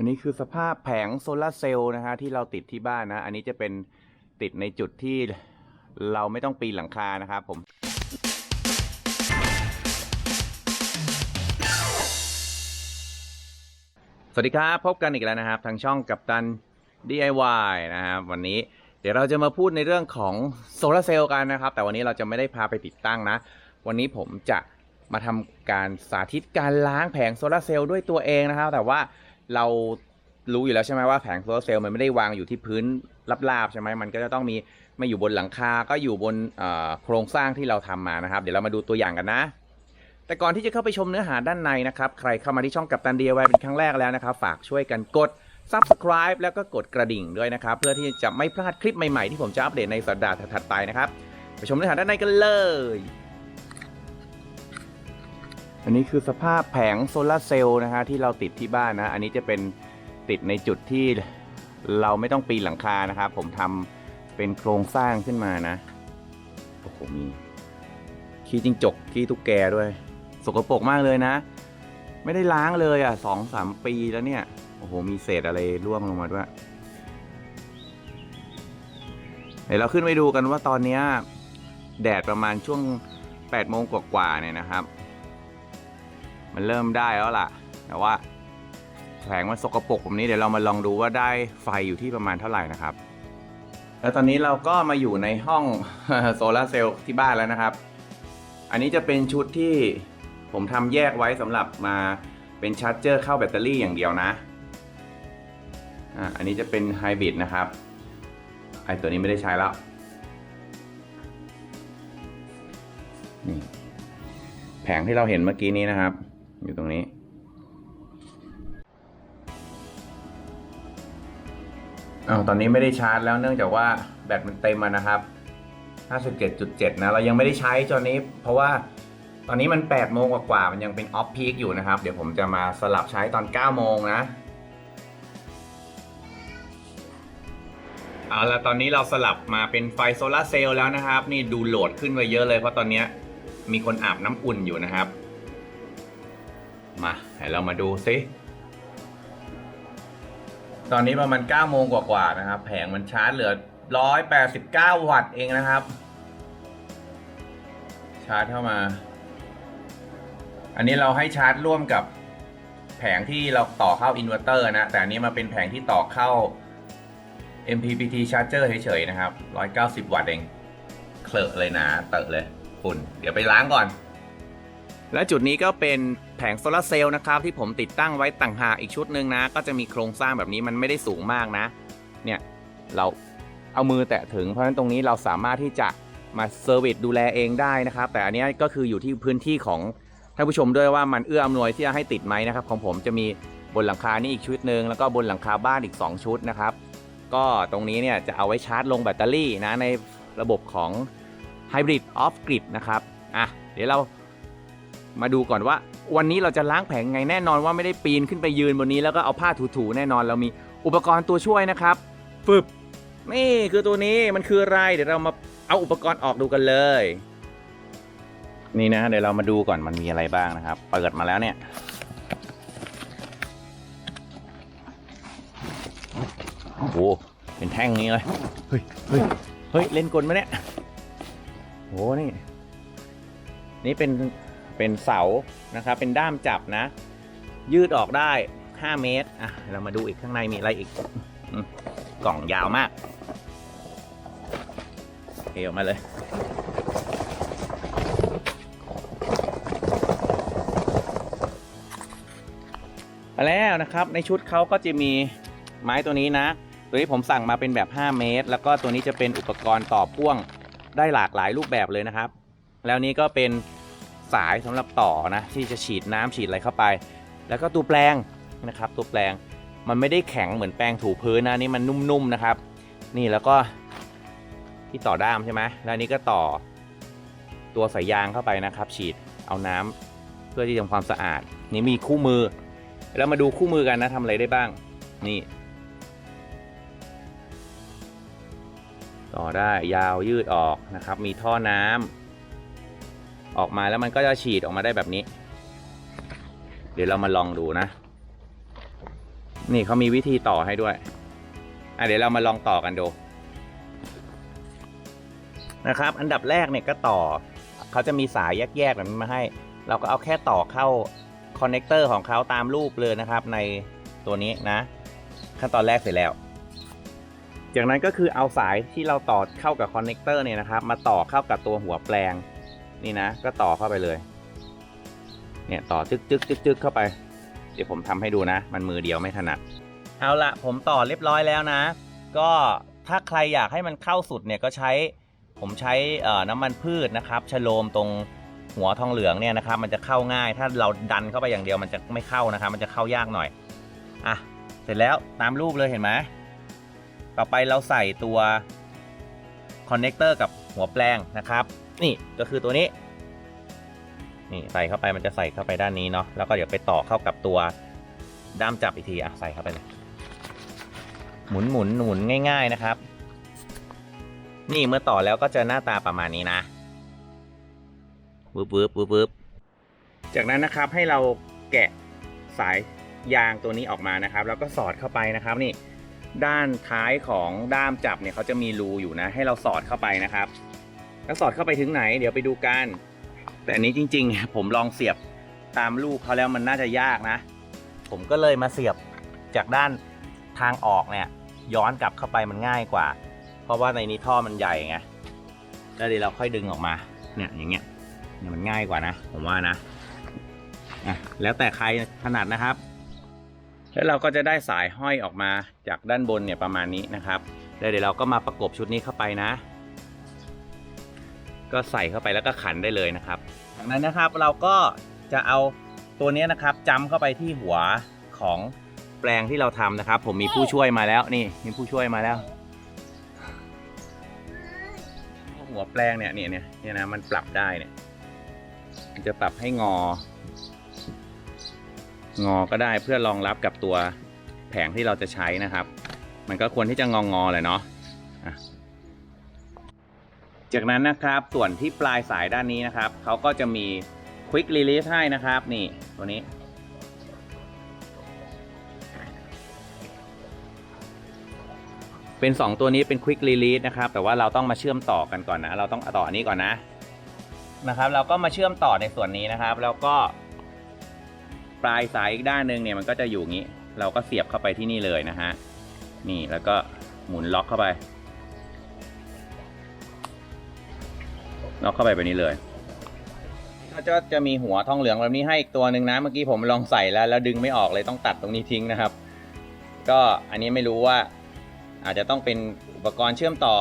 อันนี้คือสภาพแผงโซลาร์เซลล์นะฮะที่เราติดที่บ้านนะ อันนี้จะเป็นติดในจุดที่เราไม่ต้องปีนหลังคานะครับผมสวัสดีครับ พบกันอีกแล้วนะครับ ทางช่องกับตัน DIY นะครับวันนี้เดี๋ยวเราจะมาพูดในเรื่องของโซลาร์เซลล์กันนะครับ แต่วันนี้เราจะไม่ได้พาไปติดตั้งนะ วันนี้ผมจะมาทำการสาธิตการล้างแผงโซลาร์เซลล์ด้วยตัวเองนะครับ แต่ว่า เรารู้อยู่แล้วใช่ไหมว่าแผงโซลาร์เซลล์มันไม่ได้วางอยู่ที่พื้นราบๆใช่ไหมมันก็จะต้องมีไม่อยู่บนหลังคาก็อยู่บนโครงสร้างที่เราทำมานะครับ เดี๋ยวเรามาดูตัวอย่างกันนะ แต่ก่อนที่จะเข้าไปชมเนื้อหาด้านในนะครับใครเข้ามาที่ช่องกับตัน DIY เป็นครั้งแรกแล้วนะครับ ฝากช่วยกันกด subscribe แล้วก็กดกระดิ่งด้วยนะครับ เพื่อที่จะไม่พลาดคลิปใหม่ๆที่ผมจะอัปเดตในสัปดาห์ถัดๆไปนะครับไปชมเนื้อหาด้านในกันเลย อันนี้คือสภาพแผงโซลาร์เซลล์นะฮะที่เราติดที่บ้านนะ อันนี้จะเป็นติดในจุดที่เราไม่ต้องปีนหลังคานะครับ ผมทำเป็นโครงสร้างขึ้นมานะ โอ้โหมีขี้จิงจกขี้ตุ๊กแกด้วย สกปรกมากเลยนะ ไม่ได้ล้างเลยอะสองสามปีแล้วเนี่ย โอ้โห มีเศษอะไรร่วงลงมาด้วยเดี๋ยวเราขึ้นไปดูกันว่าตอนนี้แดดประมาณช่วง8ปดโมงกว่าๆเนี่ยนะครับ มันเริ่มได้แล้วล่ะ แต่ว่าแผงมันสกปรกแบบนี้เดี๋ยวเรามาลองดูว่าได้ไฟอยู่ที่ประมาณเท่าไหร่นะครับ แล้วตอนนี้เราก็มาอยู่ในห้องโซลาร์เซลล์ที่บ้านแล้วนะครับ อันนี้จะเป็นชุดที่ผมทำแยกไว้สำหรับมาเป็นชาร์จเจอร์เข้าแบตเตอรี่อย่างเดียวนะอันนี้จะเป็นไฮบริดนะครับ ไอตัวนี้ไม่ได้ใช้แล้วนี่แผงที่เราเห็นเมื่อกี้นี้นะครับ อยู่ตรงนี้ เอาตอนนี้ไม่ได้ชาร์จแล้วเนื่องจากว่าแบตมันเต็มอะนะครับ 57.7 นะ เรายังไม่ได้ใช้ตอนนี้ เพราะว่าตอนนี้มัน8โมงกว่าๆมันยังเป็นออฟพีคอยู่นะครับ เดี๋ยวผมจะมาสลับใช้ตอน9โมงนะเอาละตอนนี้เราสลับมาเป็นไฟโซลาเซลล์แล้วนะครับ นี่ดูโหลดขึ้นไปเยอะเลยเพราะตอนนี้มีคนอาบน้ำอุ่นอยู่นะครับ มาให้เรามาดูซิตอนนี้ประมาณ9โมงกว่าๆนะครับ แผงมันชาร์จเหลือ 189 วัตต์เองนะครับ ชาร์จเข้ามา อันนี้เราให้ชาร์จร่วมกับแผงที่เราต่อเข้าอินเวอร์เตอร์นะ แต่อันนี้มาเป็นแผงที่ต่อเข้า MPPT charger เฉยๆนะครับ 190 วัตต์เอง เคลอะเลยนะ เตอะเลยฝุ่น เดี๋ยวไปล้างก่อน และจุดนี้ก็เป็นแผงโซลาร์เซลล์นะครับที่ผมติดตั้งไว้ต่างหากอีกชุดหนึ่งนะ ก็จะมีโครงสร้างแบบนี้มันไม่ได้สูงมากนะ เนี่ยเราเอามือแตะถึงเพราะฉะนั้นตรงนี้เราสามารถที่จะมาเซอร์วิสดูแลเองได้นะครับ แต่อันนี้ก็คืออยู่ที่พื้นที่ของท่านผู้ชมด้วยว่ามันเอื้ออำนวยที่จะให้ติดไหมนะครับ ของผมจะมีบนหลังคานี่อีกชุดหนึ่งแล้วก็บนหลังคาบ้านอีก 2 ชุดนะครับ ก็ตรงนี้เนี่ยจะเอาไว้ชาร์จลงแบตเตอรี่นะในระบบของ Hybrid Off Grid นะครับอะเดี๋ยวเรา มาดูก่อนว่า วันนี้เราจะล้างแผงไงแน่นอนว่าไม่ได้ปีนขึ้นไปยืนบนนี้แล้วก็เอาผ้าถูๆแน่นอนเรามีอุปกรณ์ตัวช่วยนะครับฟึบนี่คือตัวนี้มันคืออะไรเดี๋ยวเรามาเอาอุปกรณ์ออกดูกันเลย นี่นะเดี๋ยวเรามาดูก่อนมันมีอะไรบ้างนะครับ เปิดมาแล้วเนี่ยโอ้โหเป็นแท่งนี้เลยเฮ้ยเฮ้ยเฮ้ยเล่นกลมาเนี่ยโหนี่นี่เป็น เป็นเสานะครับ เป็นด้ามจับนะ ยืดออกได้ 5 เมตรอะเรามาดูอีกข้างในมีอะไรอีกอกล่องยาวมากเทออกมาเลย มาแล้วนะครับในชุดเขาก็จะมีไม้ตัวนี้นะ ตัวนี้ผมสั่งมาเป็นแบบ 5 เมตร แล้วก็ตัวนี้จะเป็นอุปกรณ์ต่อพ่วงได้หลากหลายรูปแบบเลยนะครับ แล้วนี้ก็เป็น สายสำหรับต่อนะที่จะฉีดน้ำฉีดอะไรเข้าไป แล้วก็ตัวแปลงนะครับ ตัวแปลงมันไม่ได้แข็งเหมือนแปลงถูพื้นนะนี่มันนุ่มๆนะครับ นี่แล้วก็ที่ต่อด้ามใช่ไหมแล้วนี้ก็ต่อตัวสายยางเข้าไปนะครับ ฉีดเอาน้ำเพื่อที่ทำความสะอาด นี่มีคู่มือ แล้วมาดูคู่มือกันนะทำอะไรได้บ้าง นี่ ต่อได้ยาวยืดออกนะครับ มีท่อน้ำ ออกมาแล้วมันก็จะฉีดออกมาได้แบบนี้ เดี๋ยวเรามาลองดูนะ นี่เขามีวิธีต่อให้ด้วยอะเดี๋ยวเรามาลองต่อกันดูนะครับ อันดับแรกเนี่ยก็ต่อเขาจะมีสายแยกๆแบบนี้มาให้ เราก็เอาแค่ต่อเข้าคอนเนคเตอร์ของเขาตามรูปเลยนะครับ ในตัวนี้นะ ขั้นตอนแรกเสร็จแล้ว จากนั้นก็คือเอาสายที่เราต่อเข้ากับคอนเนคเตอร์เนี่ยนะครับ มาต่อเข้ากับตัวหัวแปลง นี่นะ ก็ต่อเข้าไปเลย เนี่ยต่อจึกจึกจึกจึกเข้าไป เดี๋ยวผมทำให้ดูนะ มันมือเดียวไม่ถนัด เอาละผมต่อเรียบร้อยแล้วนะ ก็ถ้าใครอยากให้มันเข้าสุดเนี่ยก็ใช้ผมใช้น้ำมันพืชนะครับชโลมตรงหัวทองเหลืองเนี่ยนะครับ มันจะเข้าง่าย ถ้าเราดันเข้าไปอย่างเดียวมันจะไม่เข้านะครับ มันจะเข้ายากหน่อย อะ เสร็จแล้วตามรูปเลยเห็นไหมต่อไปเราใส่ตัวคอนเนคเตอร์กับหัวแปลงนะครับ นี่ก็คือตัวนี้ นี่ใส่เข้าไปมันจะใส่เข้าไปด้านนี้เนาะแล้วก็เดี๋ยวไปต่อเข้ากับตัวด้ามจับอีกทีอะใส่เข้าไปเลยหมุนหมุนหมุนง่าย ๆนะครับ นี่เมื่อต่อแล้วก็จะหน้าตาประมาณนี้นะวืบวืบวืบวืบจากนั้นนะครับให้เราแกะสายยางตัวนี้ออกมานะครับ แล้วก็สอดเข้าไปนะครับนี่ ด้านท้ายของด้ามจับเนี่ยเขาจะมีรูอยู่นะ ให้เราสอดเข้าไปนะครับ แล้วสอดเข้าไปถึงไหน เดี๋ยวไปดูกัน แต่อันนี้จริง ๆ ผมลองเสียบตามรูปเขาแล้วมันน่าจะยากนะ ผมก็เลยมาเสียบจากด้านทางออกเนี่ย ย้อนกลับเข้าไปมันง่ายกว่า เพราะว่าในนี้ท่อมันใหญ่ไงแล้วเดี๋ยวเราค่อยดึงออกมาเนี่ยอย่างเงี้ยเนี่ยมันง่ายกว่านะ ผมว่านะอะแล้วแต่ใครถนัดนะครับ แล้วเราก็จะได้สายห้อยออกมาจากด้านบนเนี่ยประมาณนี้นะครับแล้วเดี๋ยวเราก็มาประกบชุดนี้เข้าไปนะ ก็ใส่เข้าไปแล้วก็ขันได้เลยนะครับ จากนั้นนะครับเราก็จะเอาตัวนี้นะครับจำเข้าไปที่หัวของแปลงที่เราทำนะครับ ผมมีผู้ช่วยมาแล้วนี่มีผู้ช่วยมาแล้ว หัวแปลงเนี่ยเนี่ยเนี่ยเนี่ยนะมันปรับได้เนี่ยมันจะปรับให้งอ งอก็ได้เพื่อรองรับกับตัวแผงที่เราจะใช้นะครับ มันก็ควรที่จะงองอเลยเนาะอะ จากนั้นนะครับส่วนที่ปลายสายด้านนี้นะครับเขาก็จะมี Quick Release ให้นะครับนี่ตัวนี้ เป็น 2 ตัวนี้เป็น Quick Release นะครับแต่ว่าเราต้องมาเชื่อมต่อกันก่อนนะ เราต้องต่อนี้ก่อนนะนะครับ เราก็มาเชื่อมต่อในส่วนนี้นะครับ แล้วก็ ปลายสายอีกด้านหนึ่งเนี่ยมันก็จะอยู่งนี้ เราก็เสียบเข้าไปที่นี่เลยนะฮะนี่แล้วก็หมุนล็อกเข้าไป ล็อกเข้าไปแบบนี้เลยก็จะมีหัวทองเหลืองแบบนี้ให้อีกตัวหนึ่งนะ เมื่อกี้ผมลองใส่แล้วแล้วดึงไม่ออกเลยต้องตัดตรงนี้ทิ้งนะครับ ก็อันนี้ไม่รู้ว่าอาจจะต้องเป็นอุปกรณ์เชื่อมต่อ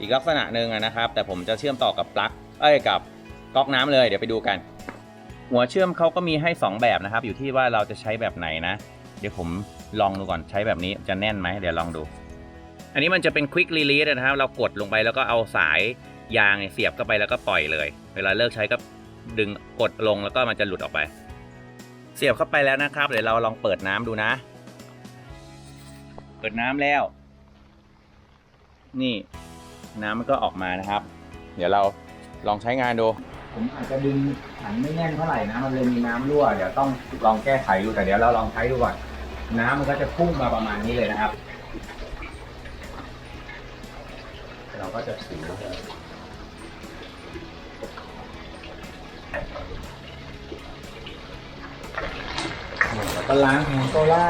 อีกลักษณะหนึ่งนะครับ แต่ผมจะเชื่อมต่อกับปลั๊กเอ้ยกับก๊อกน้ำเลยเดี๋ยวไปดูกัน หัวเชื่อมเขาก็มีให้ 2 แบบนะครับ อยู่ที่ว่าเราจะใช้แบบไหนนะ เดี๋ยวผมลองดูก่อนใช้แบบนี้จะแน่นไหมเดี๋ยวลองดู อันนี้มันจะเป็น quick release นะครับ เรากดลงไปแล้วก็เอาสาย ยางเนี่ยเสียบเข้าไปแล้วก็ปล่อยเลย เวลาเลิกใช้ก็ดึงกดลงแล้วก็มันจะหลุดออกไป เสียบเข้าไปแล้วนะครับ เดี๋ยวเราลองเปิดน้ำดูนะ เปิดน้ำแล้ว นี่น้ำมันก็ออกมานะครับ เดี๋ยวเราลองใช้งานดู ผมอาจจะดึงขันไม่แน่นเท่าไหร่นะมันเลยมีน้ำรั่วเดี๋ยวต้องลองแก้ไขดูแต่เดี๋ยวเราลองใช้ดูก่อนน้ำมันก็จะพุ่งมาประมาณนี้เลยนะครับ เราก็จะถู แล้วก็ล้างแฮนด์โซล่า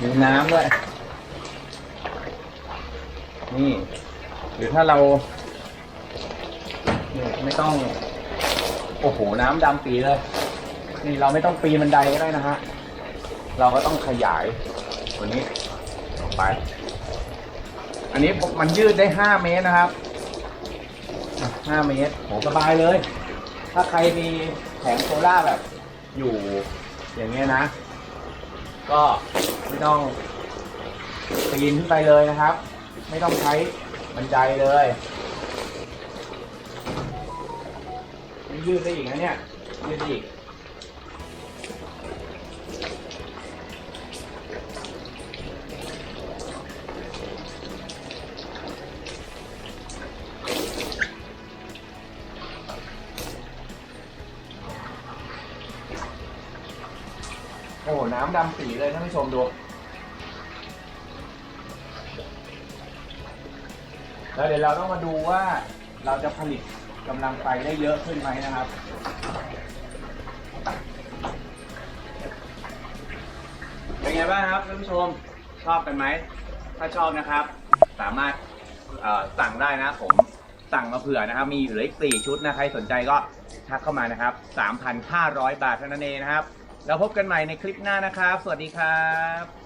มีน้ำด้วย นี่ หรือถ้าเรา ไม่ต้อง โอ้โห น้ำดำปีเลย นี่เราไม่ต้องปีนบันไดก็ได้นะฮะ เราก็ต้องขยาย ตัวนี้ออกไป อันนี้มันยืดได้ห้าเมตรนะครับ ห้าเมตรโหสบายเลย ถ้าใครมีแผงโซล่าแบบ อยู่อย่างเงี้ยนะ ก็ไม่ต้องปีนขึ้นไปเลยนะครับ ไม่ต้องใช้บันไดเลยยืดได้อีกนะเนี่ยยืดได้อีก โอ้โห น้ำดำปีเลยท่านผู้ชมดู แล้วเดี๋ยวเราต้องมาดูว่าเราจะผลิตกำลังไฟได้เยอะขึ้นไหมนะครับ เป็นไงบ้างครับท่านผู้ชมชอบกันไหม ถ้าชอบนะครับ สามารถสั่งได้นะผมสั่งมาเผื่อนะครับ มีอยู่เหลืออีก4ชุดนะ ใครสนใจก็ทักเข้ามานะครับ 3,500 บาทเท่านั้นเองนะครับ แล้วพบกันใหม่ในคลิปหน้านะครับ สวัสดีครับ